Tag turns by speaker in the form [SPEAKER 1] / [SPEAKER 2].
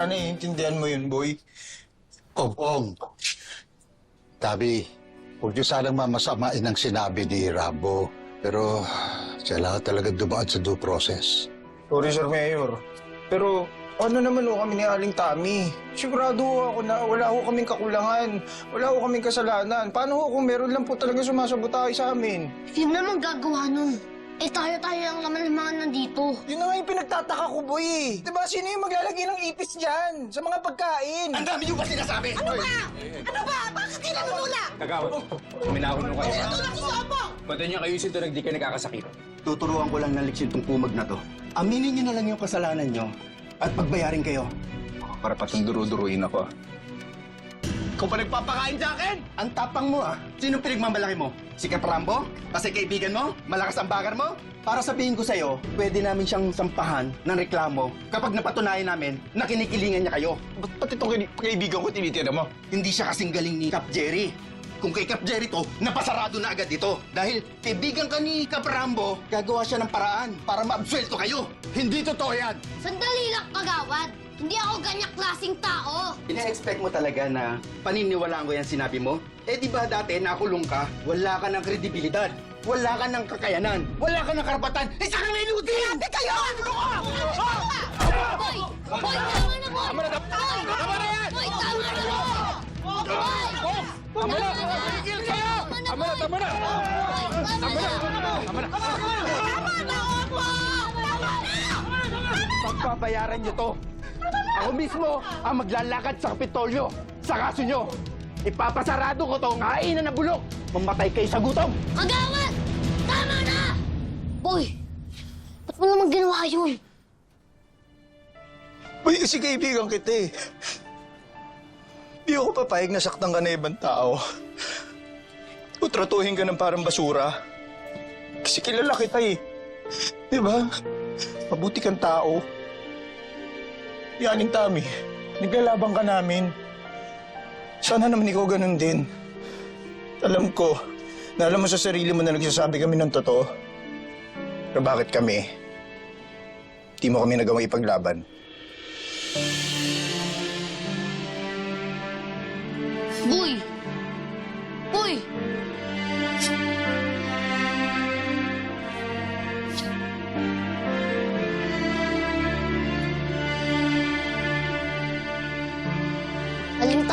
[SPEAKER 1] Ano, intindihan mo yun, boy?
[SPEAKER 2] Ong-ong. Tabi, huwag niyo sanang mamasamain ang sinabi ni Rambo. Pero kailangan talaga dumaan sa due process.
[SPEAKER 1] Sorry, Sir Mayor. Pero ano naman ho kami ni Aling Tami? Sigurado ho ako na wala ho kaming kakulangan. Wala ho kaming kasalanan. Paano ho kung meron lang po talaga sumasabotahe sa amin?
[SPEAKER 3] Sino naman gagawa nun? Eh tayo-tayo lang naman yung mga nandito.
[SPEAKER 1] Yun na nga yung pinagtataka ko, boy. eh. Diba, sino yung maglalagay ng ipis dyan sa mga pagkain?
[SPEAKER 4] Ang dami niyo ba sinasabi?
[SPEAKER 5] Ano ba? Ano ba? Bakit hindi nanunula?
[SPEAKER 6] Kagawad, minahon mo kayo.
[SPEAKER 5] Nanunula ko sa opong!
[SPEAKER 6] Pwede niyo kayo isin tunog di kayo nagkakasakit.
[SPEAKER 4] Tuturuan ko lang ng leksyon tong kumag na to. Aminin niyo na lang yung kasalanan niyo at pagbayarin kayo.
[SPEAKER 6] Para patong duro-duruin ako.
[SPEAKER 4] Kung pa nagpapakain sa akin! Ang tapang mo ah. Sino pinagmamalaki mo? Si Kap Rambo? Kasi kaibigan mo? Malakas ang bagar mo? Para sabihin ko sa'yo, pwede namin siyang sampahan ng reklamo kapag napatunayan namin na kinikilingan niya kayo.
[SPEAKER 6] Ba't pati itong kaibigan ko tinitira mo?
[SPEAKER 4] Hindi siya kasing galing ni Kap Jerry. Kung kay Kap Jerry to, napasarado na agad dito. Dahil kaibigan ka ni Kap Rambo, gagawa siya ng paraan para maabsuelto kayo. Hindi totoo yan!
[SPEAKER 3] Sandali lang, kagawad. Hindi ako klaseng tao.
[SPEAKER 4] Ina-expect mo talaga na paniniwalaan ko yan sinabi mo? Eh di ba dati nakulong ka, wala ka ng kredibilidad, wala ka ng kakayanan, wala ka ng karapatan, eh saka may inutin! Grabe kayo! Ano ka?
[SPEAKER 3] Boy! Boy, tama na, boy! Boy! Tama na yan! Boy, tama na, boy! Boy! Tama na! Tigil kayo! Tama na, tama na! Tama na! Tama na!
[SPEAKER 5] Tama na, opo! Tama na!
[SPEAKER 4] Pagpapayaran niyo to. Ako mismo ang maglalakad sa Kapitolyo sa kaso niyo. Ipapasarado ko to ng hainan na bulok. Mamatay kayo sa gutom.
[SPEAKER 3] Kagawad! Tama na! Boy! Ba't mo naman ginawa yun?
[SPEAKER 1] Boy, kasi kaibigan kita eh. Di ako papayag na saktan ka na ibang tao. O tratuhin ka ng parang basura. Kasi kilala kita eh. Di ba? Mabuti kang tao. Yaning Tami, naglalabang ka namin. Sana naman ikaw ganun din. Alam ko, na alam mo sa sarili mo na nagsasabi kami ng totoo. Pero bakit kami? Di mo kami nagawang ipaglaban.
[SPEAKER 3] Boy! Aling